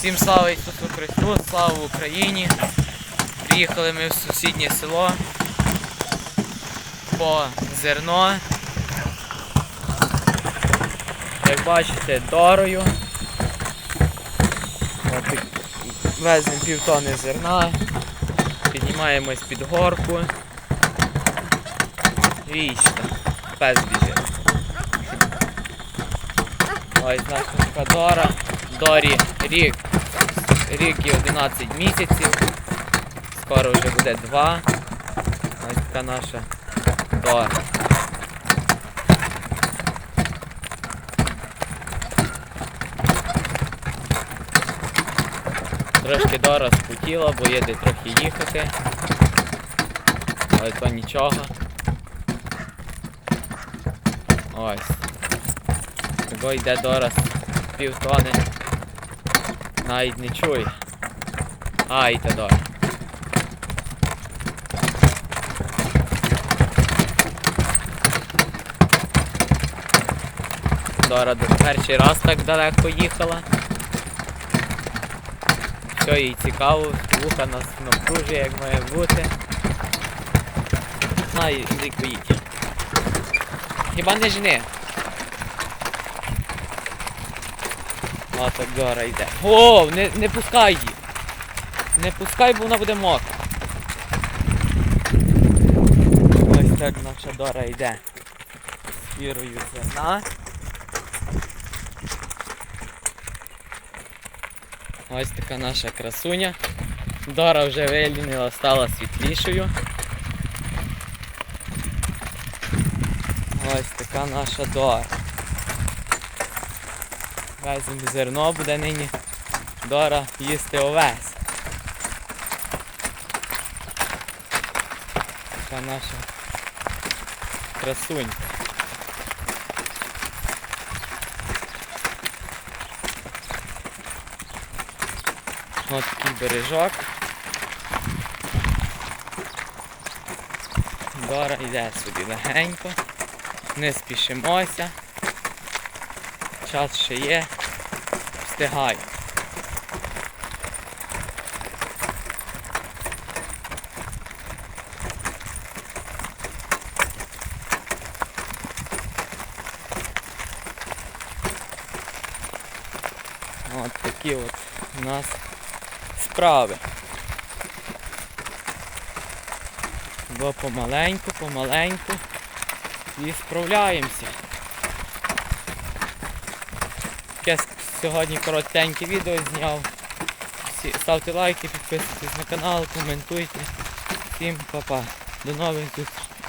Всім слава Ісусу Христу, слава Україні. Приїхали ми в сусіднє село по зерно. Як бачите, дорою. Веземо півтони зерна, піднімаємось під горку. Річка, пес біжить. Ось наша така Дора. Дорі рік, рік і 11 місяців. Скоро вже буде два. Ось така наша Дора. Трошки Дора спутіла, бо є де трохи їхати. Але то нічого. Ось. Того йде Дора з півтони. Навіть не чує. Ай, та Дора. Дора перший раз так далеко їхала. Все їй цікаво, вуха нас напружує, як має бути. Знаю, іди поїдь. Хіба не жени? О, так Дора йде. О, не, не пускай її. Не пускай, бо вона буде мокра. Ось так наша Дора йде. З вірою зерна. Ось така наша красуня. Дора вже вилінила, стала світлішою. Ось така наша Дора. Веземо зерно, буде нині Дора їсти овес. Така наша красунька. Ось такий бережок. Дора йде собі легенько. Не спішимося. Час ще є. Встигай. От такі от у нас справи. Бо помаленьку, помаленьку і справляємося. Сьогодні коротеньке відео зняв. Ставте лайки, підписуйтесь на канал, коментуйте. Всім па-па. До нових зустрічей.